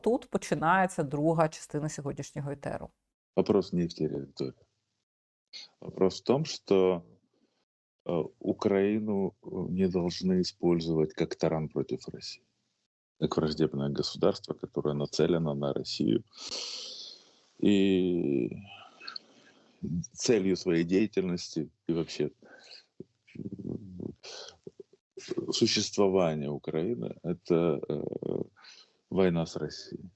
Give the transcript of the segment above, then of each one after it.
от тут починається друга частина сьогоднішнього етеру. Вопрос не в территории. Вопрос в том, что э, Украину э, не должны использовать как таран против России, как враждебное государство, которое нацелено на Россию. И целью своей деятельности и вообще м, существования Украины это война с Россией.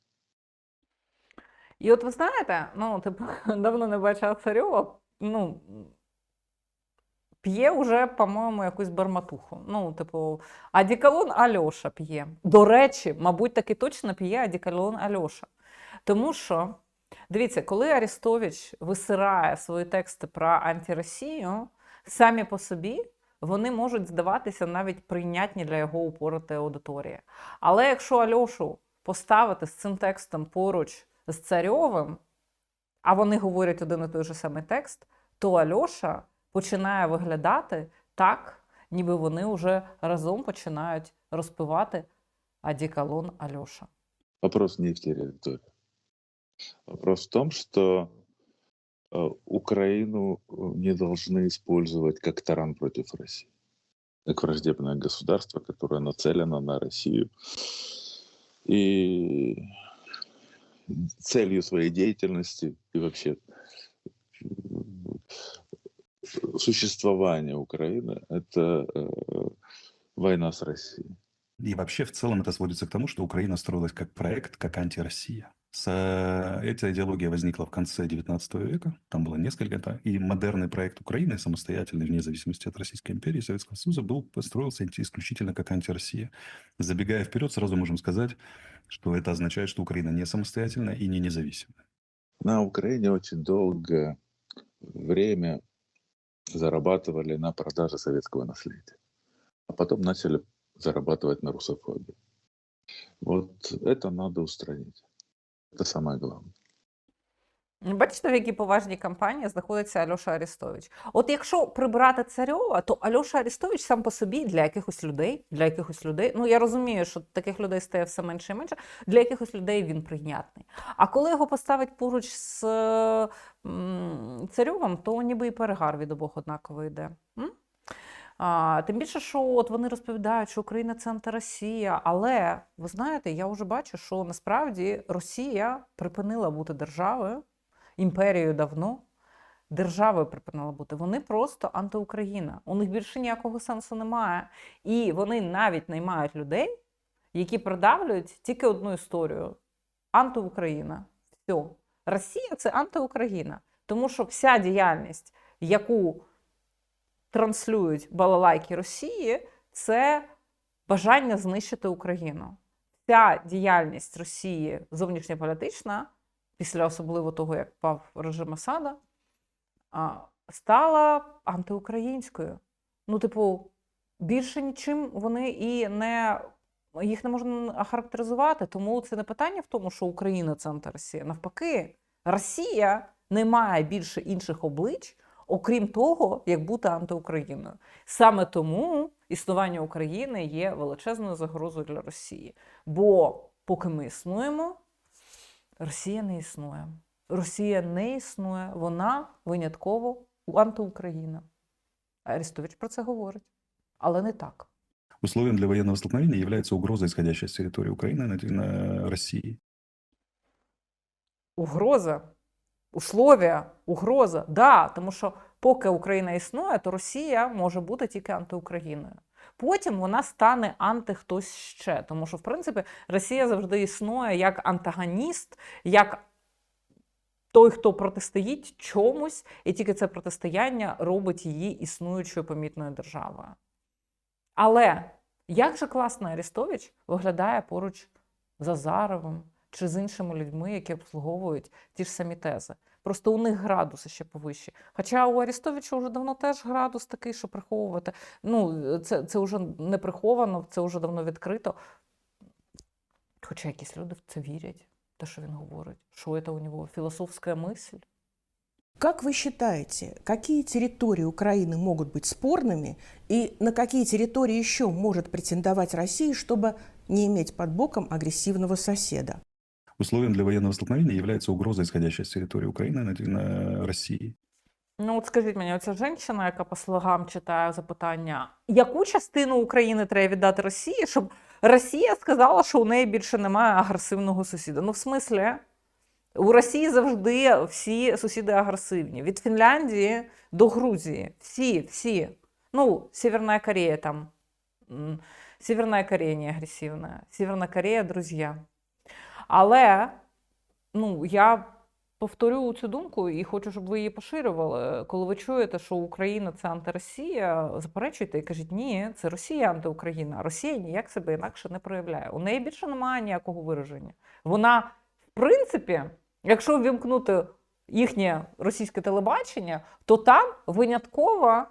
І от ви знаєте, ну, типу, давно не бачила царьова, ну, п'є уже, по-моєму, якусь барматуху. Ну, типу, адікалон Альоша п'є. До речі, мабуть, таки точно п'є адікалон Альоша. Тому що, дивіться, коли Арістович висирає свої тексти про антиросію, самі по собі вони можуть здаватися навіть прийнятні для його упоротої аудиторії. Але якщо Альошу поставити з цим текстом поруч з царьовим, а вони говорять один і той же самий текст, то Альоша починає виглядати так, ніби вони вже разом починають розпивати адікалон Альоша. Вопрос не в территории. Вопрос в том, что э, Украину э, не должны использовать как таран против России, как враждебное государство, которое нацелено на Россию. И целью своей деятельности и вообще существования Украины это э, война с Россией. И вообще в целом это сводится к тому, что Украина строилась как проект, как антироссия. С, э, эта идеология возникла в конце XIX века, там было несколько, да, и модерный проект Украины, самостоятельный, вне зависимости от Российской империи и Советского Союза, был, построился исключительно как антироссия. Забегая вперед, сразу можем сказать, что это означает, что Украина не самостоятельная и не независимая. На Украине очень долгое время зарабатывали на продаже советского наследия, а потом начали зарабатывать на русофобии. Вот это надо устранить. Это самое главное. Бачите, в якій поважній кампанії знаходиться Альоша Арістович. От якщо прибрати царьова, то Альоша Арістович сам по собі для якихось людей, для якихось людей, ну я розумію, що таких людей стає все менше і менше, для якихось людей він прийнятний. А коли його поставить поруч з царьовим, то ніби і перегар від обох однаково йде. М? А, тим більше, що от вони розповідають, що Україна це антиросія. Але ви знаєте, я вже бачу, що насправді Росія припинила бути державою, імперією давно. Державою припинила бути. Вони просто антиукраїна. У них більше ніякого сенсу немає. І вони навіть наймають людей, які продавлюють тільки одну історію: антиукраїна. Все. Росія це антиукраїна. Тому що вся діяльність, яку транслюють балалайки Росії, це бажання знищити Україну. Вся діяльність Росії зовнішньополітична, після особливо того, як впав режим Асада, стала антиукраїнською. Ну, типу, більше нічим вони і не. Їх не можна охарактеризувати, тому це не питання в тому, що Україна це антиросія. Навпаки, Росія не має більше інших облич, окрім того, як бути антиукраїною. Саме тому існування України є величезною загрозою для Росії. Бо поки ми існуємо, Росія не існує. Росія не існує, вона винятково антиукраїна. Арестович про це говорить, але не так. Условием для военного столкновения является угроза, исходящая с территории Украины на, на России. Угроза, условия, угроза. Да, тому що поки Україна існує, то Росія може бути тільки антиукраїною. Потім вона стане анти хтось ще. Тому що, в принципі, Росія завжди існує як антагоніст, як той, хто протистоїть чомусь, і тільки це протистояння робить її існуючою помітною державою. Але як же класно Арестович виглядає поруч з Азаровим чи з іншими людьми, які обслуговують ті ж самі тези. Просто у них градуси ще повищі. Хоча у Арестовича вже давно теж градус такий, що приховувати. Ну, це, це вже не приховано, це вже давно відкрито. Хоча якісь люди в це вірять, те, що він говорить, що це у нього філософська мисль. Как вы считаете, какие территории Украины могут быть спорными и на какие территории еще может претендовать Россия, чтобы не иметь под боком агрессивного соседа? Условием для военного столкновения является угроза, исходящая с территории Украины на, на России. Ну, от скажіть мені, оця жінка, яка по слогам читає запитання, яку частину України треба віддати Росії, щоб Росія сказала, що у неї більше немає агресивного сусіда? Ну, в смислі, у Росії завжди всі сусіди агресивні. Від Фінляндії до Грузії. Всі, всі. Ну, Северная Корея там. Северная Корея не агресивна. Северна Корея друзі. Але ну, я повторю цю думку і хочу, щоб ви її поширювали. Коли ви чуєте, що Україна це антиросія, заперечуйте і кажіть, ні, це Росія антиукраїна. Росія ніяк себе інакше не проявляє. У неї більше немає ніякого вираження. Вона, в принципі, якщо ввімкнути їхнє російське телебачення, то там винятково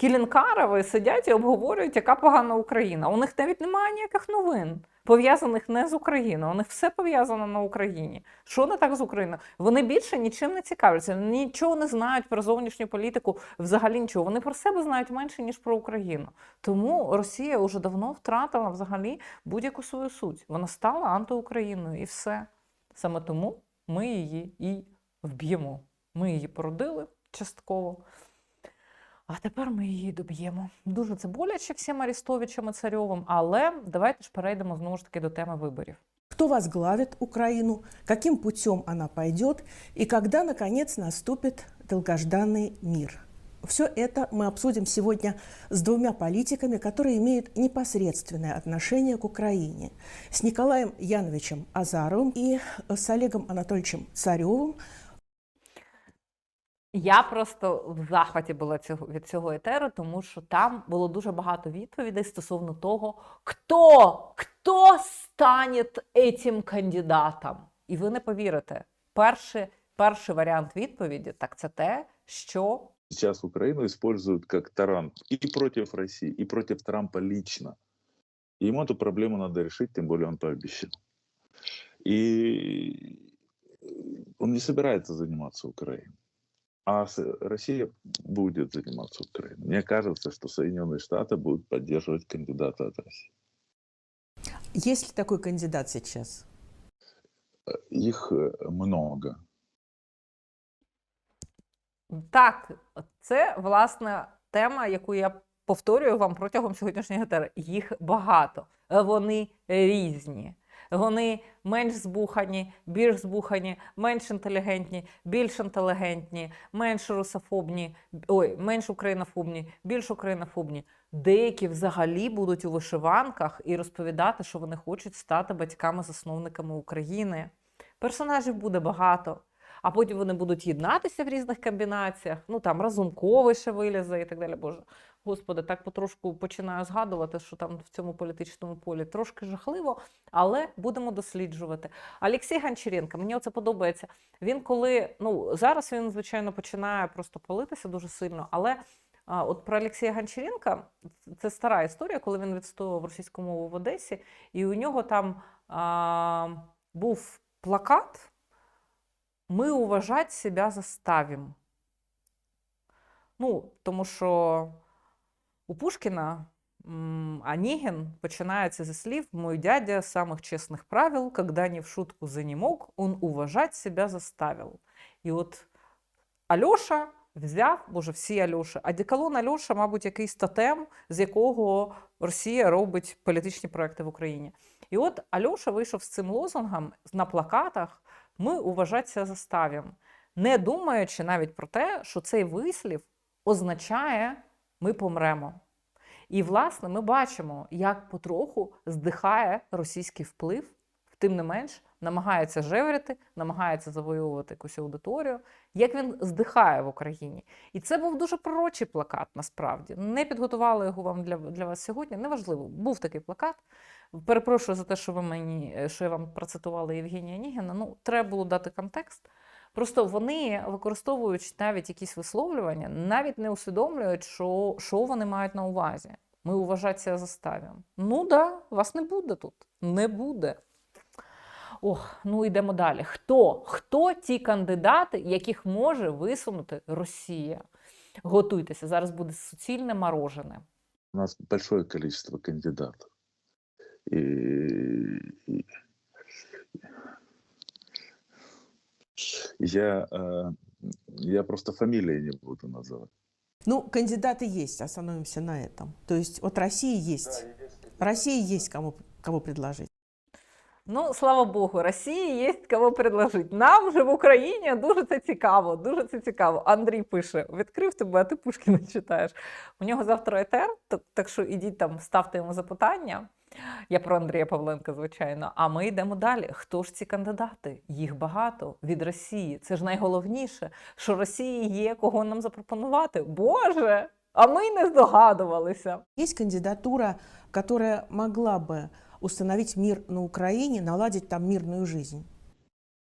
Кілінкарови сидять і обговорюють, яка погана Україна. У них навіть немає ніяких новин, пов'язаних не з Україною. Них все пов'язано на Україні. Що не так з Україною? Вони більше нічим не цікавляться, нічого не знають про зовнішню політику, взагалі нічого. Вони про себе знають менше, ніж про Україну. Тому Росія вже давно втратила взагалі будь-яку свою суть. Вона стала антиукраїною і все. Саме тому ми її і вб'ємо. Ми її породили частково. А тепер ми її доб'ємо. Дуже це боляче всім Арістовичем і Царьовим, але давайте ж перейдемо знову ж таки до теми виборів. Кто возглавит Украину, каким путем она пойдет и когда, наконец, наступит долгожданный мир. Все это мы обсудим сегодня с двумя политиками, которые имеют непосредственное отношение к Украине. С Николаем Яновичем Азаровым и с Олегом Анатольевичем Царевым, я просто в захваті була цього від цього етеру, тому що там було дуже багато відповідей стосовно того, хто, хто стане цим кандидатом. І ви не повірите, перший, перший варіант відповіді так це те, що Сейчас Украину используют как таран и против России, и против Трампа лично. И ему эту проблему надо решить, тем более он пообещал. И он не собирается заниматься Украиной А с- Россия будет заниматься Украиной. Мне кажется, что Соединенные Штаты будут поддерживать кандидата от России. есть ли такой кандидат сейчас? Их э, много. Так, це власне тема, яку я повторюю вам протягом сьогоднішнього етеру. Їх багато, вони різні. Вони менш збухані, більш збухані, менш інтелігентні, більш інтелігентні, менш русофобні, ой, менш українофобні, більш українофобні. Деякі взагалі будуть у вишиванках і розповідати, що вони хочуть стати батьками-засновниками України. Персонажів буде багато а потім вони будуть єднатися в різних комбінаціях. Ну там Разумковий ще вилізе і так далі. Боже, господи, так потрошку починаю згадувати, що там в цьому політичному полі трошки жахливо, але будемо досліджувати. Олексій Гончаренко, мені оце подобається. Він коли ну зараз він звичайно починає просто палитися дуже сильно, але. А, от про Олексія Гончаренка це стара історія, коли він відстоював російську мову в Одесі, і у нього там а, був плакат ми уважать себя заставим. Ну, тому що у Пушкіна м, Онегін починається зі слів «Мой дядя самых честных правил, когда не в шутку занемог, он уважать себя заставил». І от Альоша взяв, боже, всі Альоші, а деколон Альоша, мабуть, якийсь тотем, з якого Росія робить політичні проекти в Україні. І от Альоша вийшов з цим лозунгом на плакатах ми уважатися заставим, не думаючи навіть про те, що цей вислів означає ми помремо. І, власне, ми бачимо, як потроху здихає російський вплив, тим не менш намагається жеврити, намагається завоювати якусь аудиторію, як він здихає в Україні. І це був дуже пророчий плакат, насправді. Не підготували його вам для, для вас сьогодні. Неважливо, був такий плакат. Перепрошую за те, що ви мені, що я вам процитувала Євгенія Нігіна. Ну, треба було дати контекст. Просто вони використовують навіть якісь висловлювання, навіть не усвідомлюють, що, що вони мають на увазі. Ми уважатися заставимо. Ну да, вас не буде тут. Не буде. Ох, ну йдемо далі. Хто? Хто ті кандидати, яких може висунути Росія? Готуйтеся, зараз буде суцільне морожене. У нас большое количество кандидатов. И, и Я, э, я просто фамилии не буду называть. Ну, кандидаты есть, остановимся на этом. То есть от России есть. России есть кому, кого предложить. Ну, слава Богу, Росії є кого предложити. Нам же в Україні дуже це цікаво, дуже це цікаво. Андрій пише: відкрив тебе, а ти Пушкіна читаєш. У нього завтра етер, так, так що ідіть там, ставте йому запитання. Я про Андрія Павленка, звичайно. А ми йдемо далі. Хто ж ці кандидати? Їх багато від Росії. Це ж найголовніше, що Росії є кого нам запропонувати. Боже! А ми й не здогадувалися. Есть кандидатура, которая могла бы установить мир на Украине, наладить там мирную жизнь.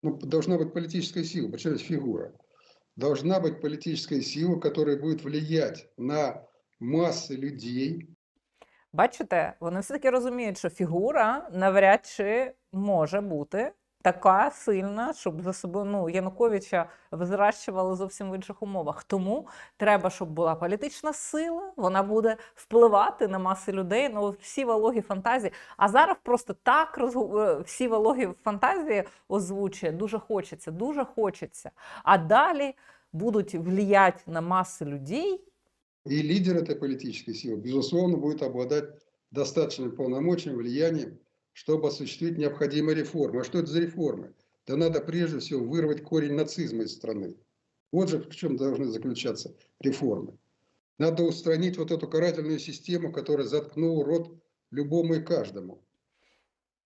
Ну, должна быть политическая сила, причем здесь фигура. Должна быть политическая сила, которая будет влиять на массы людей, Бачите, вони все-таки розуміють, що фігура навряд чи може бути така сильна, щоб за собою ну, Януковича взращували зовсім в інших умовах. Тому треба, щоб була політична сила, вона буде впливати на маси людей, ну всі вологі фантазії. А зараз просто так розгу... е, всі вологі фантазії озвучує. Дуже хочеться, дуже хочеться. А далі будуть влиять на маси людей. и лидер этой политической силы, безусловно, будет обладать достаточным полномочием, влиянием, чтобы осуществить необходимые реформы. А что это за реформы? Да надо прежде всего вырвать корень нацизма из страны. Вот же в чем должны заключаться реформы. Надо устранить вот эту карательную систему, которая заткнула рот любому и каждому.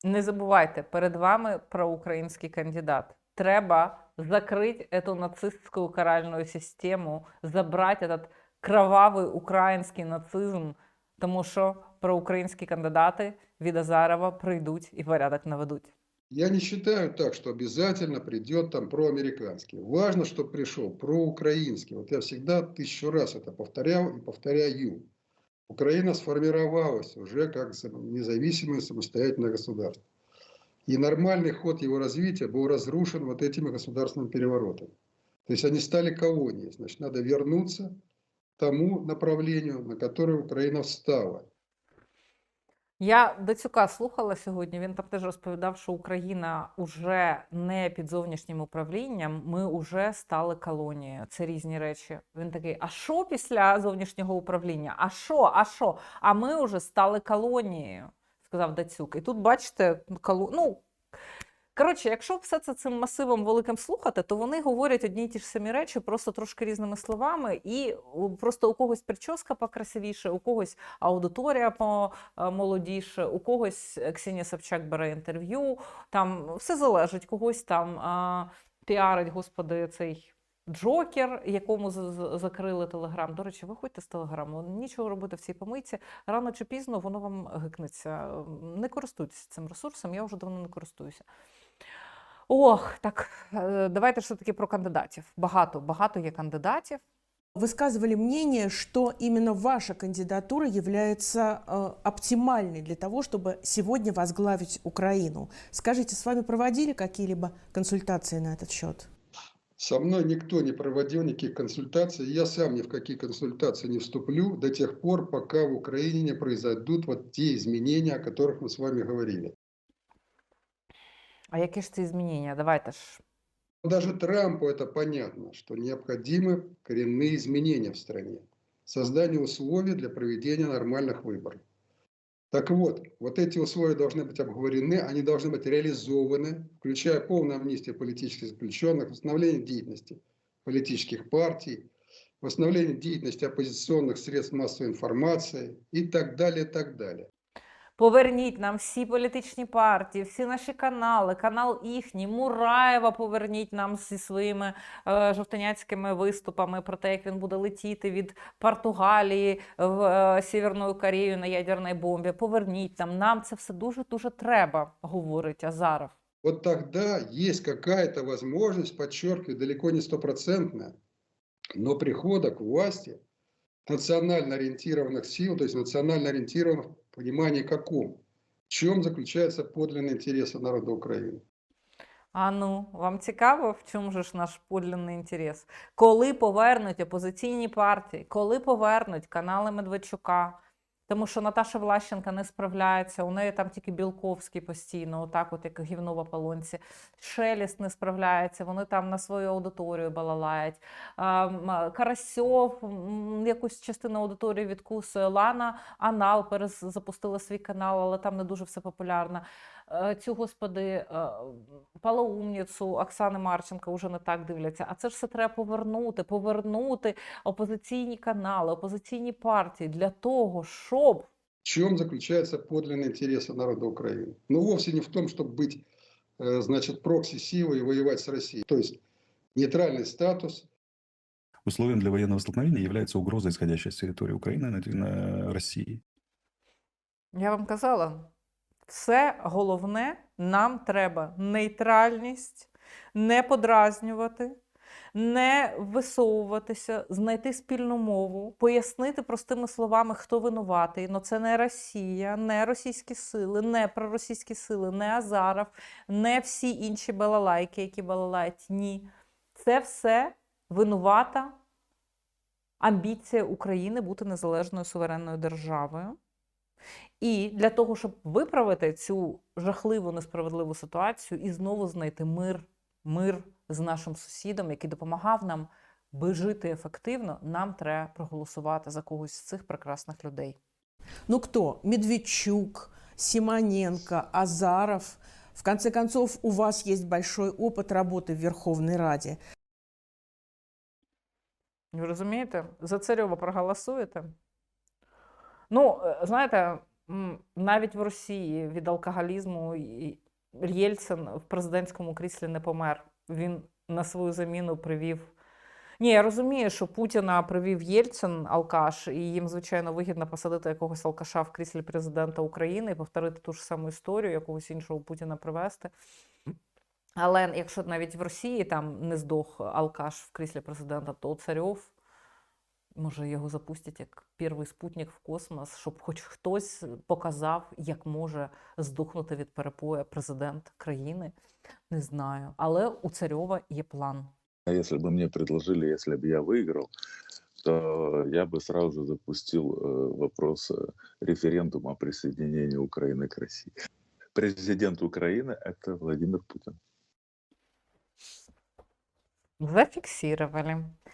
Не забувайте, перед вами проукраїнський кандидат. Треба закрыть эту нацистскую каральную систему, забрать этот кровавий український нацизм, тому що проукраїнські кандидати від Азарова прийдуть і порядок наведуть. Я не считаю так, что обязательно придет там проамериканский. Важно, чтобы пришел проукраинский. Вот я всегда тысячу раз это повторял и повторяю. Украина сформировалась уже как независимое самостоятельное государство. И нормальный ход его развития был разрушен вот этими государственными переворотами. То есть они стали колонией. Значит, надо вернуться к тому направлению, на которое Украина встала. Я Дацюка слухала сьогодні. Він там теж розповідав, що Україна уже не під зовнішнім управлінням. Ми вже стали колонією. Це різні речі. Він такий: а що після зовнішнього управління? А що? А що? А ми вже стали колонією, сказав Дацюк. І тут бачите, коло... ну. Коротше, якщо все це цим масивом великим слухати, то вони говорять одні й ті ж самі речі, просто трошки різними словами, і просто у когось прическа покрасивіше, у когось аудиторія помолодіше, у когось е, Ксенія Собчак бере інтерв'ю. Там все залежить, когось там а, піарить, господи, цей. Джокер, якому закрили телеграм. До речі, виходьте з телеграму. Нічого робити в цій помийці. Рано чи пізно воно вам гикнеться. Не користуйтесь цим ресурсом, я вже давно не користуюся. Ох, так е, давайте все таки про кандидатів. Багато, багато є кандидатів. Высказывали мнение, что именно ваша кандидатура является э, оптимальной для того, чтобы сегодня возглавить Украину. Скажите, с вами проводили какие-либо консультации на этот счет? Со мной никто не проводил никаких консультаций. Я сам ни в какие консультации не вступлю до тех пор, пока в Украине не произойдут вот те изменения, о которых мы с вами говорили. А які ж ці змінення? Давайте ж. Даже Трампу это понятно, что необходимы коренные изменения в стране. Создание условий для проведения нормальных выборов. Так вот, вот эти условия должны быть обговорены, они должны быть реализованы, включая полную амнистию политических заключенных, восстановление деятельности политических партий, восстановление деятельности оппозиционных средств массовой информации и так далее, и так далее. Поверніть нам всі політичні партії, всі наші канали, канал їхній, Мураєва поверніть нам зі своїми е, жовтаняцькими виступами про те, як він буде летіти від Португалії в е, Сєвєрну Корею на ядерній бомбі. Поверніть нам. Нам це все дуже-дуже треба, говорить Азаров. Вот тогда есть какая-то возможность, подчеркиваю, далеко не стопроцентная, но прихода к власти национально сил, то есть национально понимании каком, в чем заключается подлинный интерес народа Украины. А ну, вам цікаво, в чому ж наш подлинний інтерес? Коли повернуть опозиційні партії, коли повернуть канали Медведчука, Тому що Наташа Влащенка не справляється, у неї там тільки Білковський постійно, отак, от як гівно в ополонці. Шеліст не справляється, вони там на свою аудиторію балалають. Карасьов якусь частину аудиторії відкусує. Лана Анал перезапустила свій канал, але там не дуже все популярно. Е, Цю господи, е, Палоумніцу Оксани Марченко вже не так дивляться. А це ж все треба повернути, повернути опозиційні канали, опозиційні партії для того, щоб В чем заключается подлинный интерес народа Украины? Ну, вовсе не в том, чтобы быть, э, значит, прокси-силой и воевать с Россией. То есть нейтральный статус, Условием для военного столкновения является угроза, исходящая с территории Украины на, на России. Я вам казала, все головне, нам треба нейтральність, не подразнювати, не висовуватися, знайти спільну мову, пояснити простими словами, хто винуватий. Ну це не Росія, не російські сили, не проросійські сили, не Азаров, не всі інші балалайки, які балалають. Ні. Це все винувата амбіція України бути незалежною суверенною державою. І для того, щоб виправити цю жахливу несправедливу ситуацію і знову знайти мир, мир з нашим сусідом, який допомагав нам би жити ефективно, нам треба проголосувати за когось з цих прекрасних людей. Ну кто? Медведчук, Симоненко, Азаров. В конце концов, у вас есть большой опыт работы в Верховной Раде. Ви розумієте? За Царьова проголосуєте? Ну, е, знаєте, навіть в Росії від алкоголізму Єльцин в президентському кріслі не помер. Він на свою заміну привів. Ні, я розумію, що Путіна привів Єльцин, алкаш, і їм, звичайно, вигідно посадити якогось алкаша в кріслі президента України і повторити ту ж саму історію, якогось іншого Путіна привести. Але якщо навіть в Росії там не здох алкаш в кріслі президента, то Царьов, може, його запустять як перший спутник в космос, щоб хоч хтось показав, як може здохнути від перепою президент країни. Не знаю. Але у Царьова є план. А если бы мне предложили, если бы я выиграл, то я бы сразу запустил э, вопрос э, референдума о присоединении Украины к России. Президент Украины – это Владимир Путин. Зафіксировали.